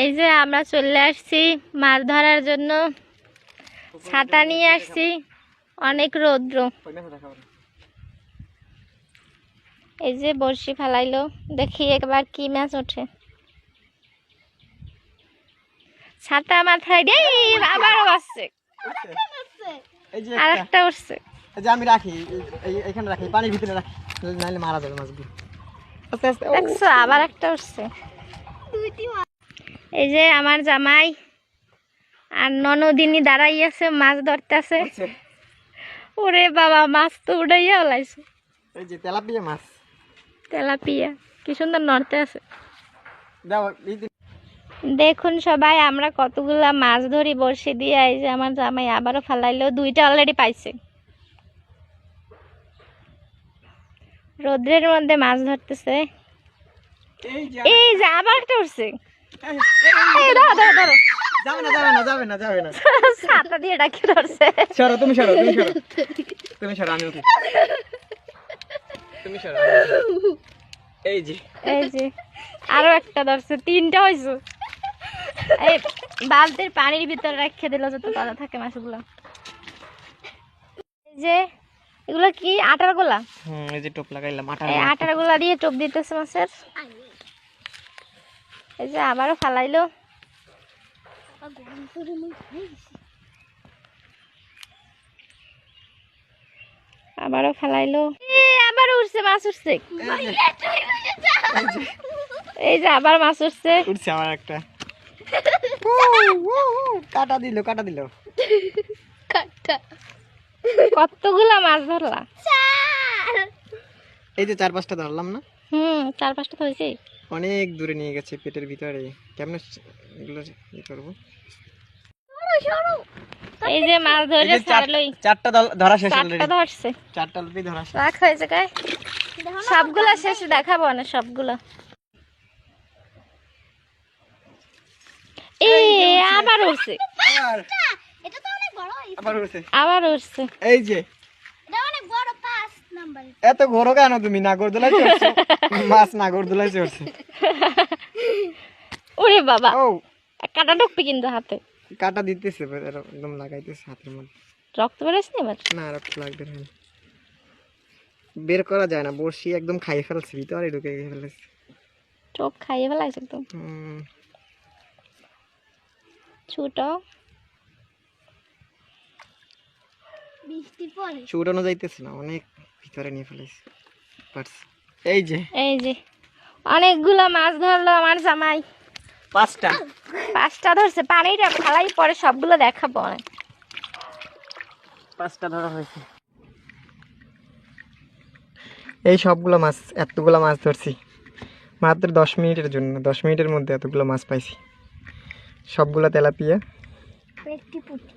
এই যে আমরা চলে আসছি মাছ ধরার জন্য। ছাতা নিয়ে আসছি। অনেক রৌদ্র। এই যে বড়শি ফেলাইলো। দেখি একবার কি মাছ ওঠে। ছাতা মাথায় দিয়ে আবারও আসছে। এই আর একটা একটা উঠছে। এই যে আমি রাখি এখানে রাখি পানির ভিতরে রাখি নাহলে মারা যাবে মাছগুলো। আস্তে আস্তে আবার একটা উঠছে। এই যে আমার জামাই আর ননদিনী দাঁড়াই আছে মাছ ধরতেছে। ওরে বাবা মাছ তো উড়াইয়া ওলাইছে এই যে তেলাপিয়া মাছ। তেলাপিয়া কি সুন্দর নড়তে আছে। দেখুন সবাই আমরা কতগুলা মাছ ধরি বড়শি দিয়ে। এই যে আমার জামাই আবারও ফালাইলো দুইটা অলরেডি পাইছে। রোদ্রের মধ্যে মাছ ধরতেছে। এই যে এই যে আবার একটা উঠছে এই- এই- এই ধরো ধরো ধরো যাবে না যাবে না যাবে না যাবে না। ছাতা দিয়ে ডাকি ধরছে। সরো তুমি সরো তুমি সরো। তুমি সরো আমি উঠি। তুমি সরো এই যে। এই যে আরও একটা ধরছে তিনটা হয়েছে এই বালতির পানির ভিতরে রেখে দিল যত তাজা থাকে মাছগুলো। এই যে এগুলো কি আটার গোলা? হুম এই যে টোপ লাগাইলাম আটা আটার গোলা দিয়ে টোপ দিতেছে মাছের। এই যে আবারও ফালাইলো। আবারও ফালাইলো। এ, আবার উঠছে মাছ উঠছে এই যে। আবার মাছ উঠছে উঠছে আমার একটা। কাটা দিল কাটা দিল। কতগুলা মাছ ধরলা? এই যে চার পাঁচটা ধরলাম না? হুম চার পাঁচটা তো হয়েছে অনেক দূরে নিয়ে গেছে পেটের ভিতরে। কেমন এগুলো ই করব? এই যে মাছ ধরে ছাড়লই। চারটা ধরা শেষ চারটা ধরছে। চারটা অলরেডি ধরা শেষ। রাখ হয়েছে গায়ে সবগুলা শেষে দেখাবো না সবগুলো। এ আবার উঠছে আবার। এটা তো অনেক বড় আবার উঠছে আবার উঠছে এই যে। এটা অনেক বড় পাঁচ নাম্বার। এত ঘোরো কেন তুমি? নাগরদোলায় চড়ছো। মাছ নাগরদোলায় চড়ছে। ওরে বাবা। ও। কাটা ঢুকবে কিন্তু হাতে। কাটা দিতেছে একদম লাগাইতেছে হাতের মধ্যে। রক্ত বেরোচ্ছে না এবার? না রক্ত লাগবে না। বের করা যায় না বড়শি একদম খাইয়ে ফেলছে ভিতরে ঢুকে ফেলেছে। চোখ খাইয়ে ফেলাইছে একদম। হুম, ছোট। বৃষ্টি পরে ছুটানো যাইতেছে না অনেক ভিতরে নিয়ে ফেলেছে। পারছে। এই যে। এই যে। অনেকগুলো মাছ ধরলো আমার জামাই। পাঁচটা। পাঁচটা ধরছে পানিটা ফালাই পরে সবগুলো দেখাবো পড়ে পাঁচটা ধরা হয়েছে। এই সবগুলো মাছ এতগুলো মাছ ধরছি। মাত্র দশ মিনিটের জন্য দশ মিনিটের মধ্যে এতগুলো মাছ পাইছি। সবগুলো তেলাপিয়া। একটি পুটি